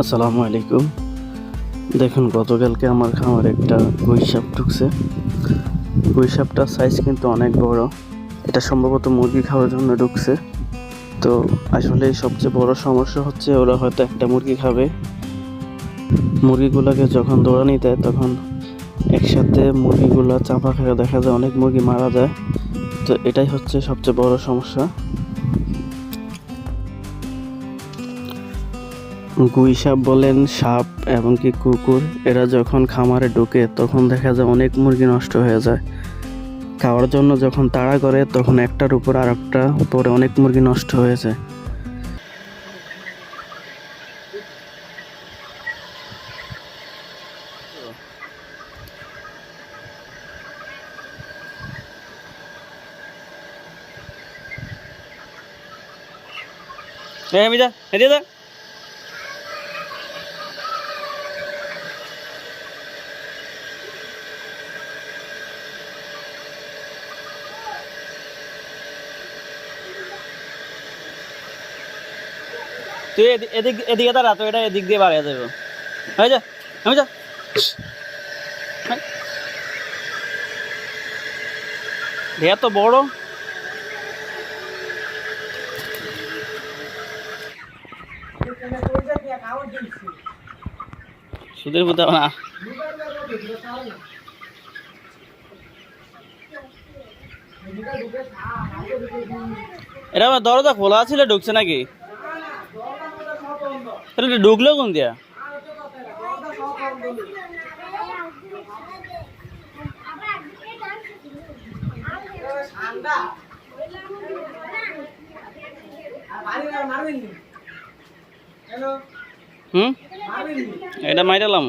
আসসালামু আলাইকুম। দেখুন, গতকালকে আমার খামারে একটা গুই সাপ ঢুকছে। গুই সাপটার সাইজ কিন্তু অনেক বড়। এটা সম্ভবত মুরগি খাওয়ার জন্য ঢুকছে। তো আসলে সবচেয়ে বড় সমস্যা হচ্ছে ওরা হয়তো একটা মুরগি খাবে। মুরগিগুলোকে যখন দৌড়ানি দেয়, তখন একসাথে মুরগিগুলো চাপা খেয়ে দেখা যায়, অনেক মুরগি মারা যায়। তো এটাই হচ্ছে সবচেয়ে বড় সমস্যা। গুই সাপ বলেন, সাপ এবং কি কুকুর, এরা যখন খামারে ঢোকে, তখন দেখা যায় অনেক মুরগি নষ্ট হয়ে যায়। খাওয়ার জন্য যখন তাড়া করে, তখন একটার উপর আর একটা পরে অনেক মুরগি নষ্ট হয়ে যায়। হ্যাঁ এদিকে যা। তুই এদি- এদিক, এদিকে দাঁড়া এটা এদিক দিয়ে বাড়িয়ে যাবে হয়ে যা আমি যা। বড়। সুদের মধ্যে না। এটা আমার দরজা খোলা ছিল, ঢুকছে নাকি? এটা ঢুকলো কোন দিয়া হুম এটা মাইরালাম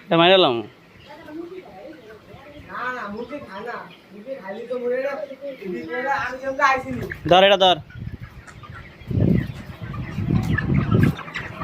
এটা মাইরালাম ধর এটা ধর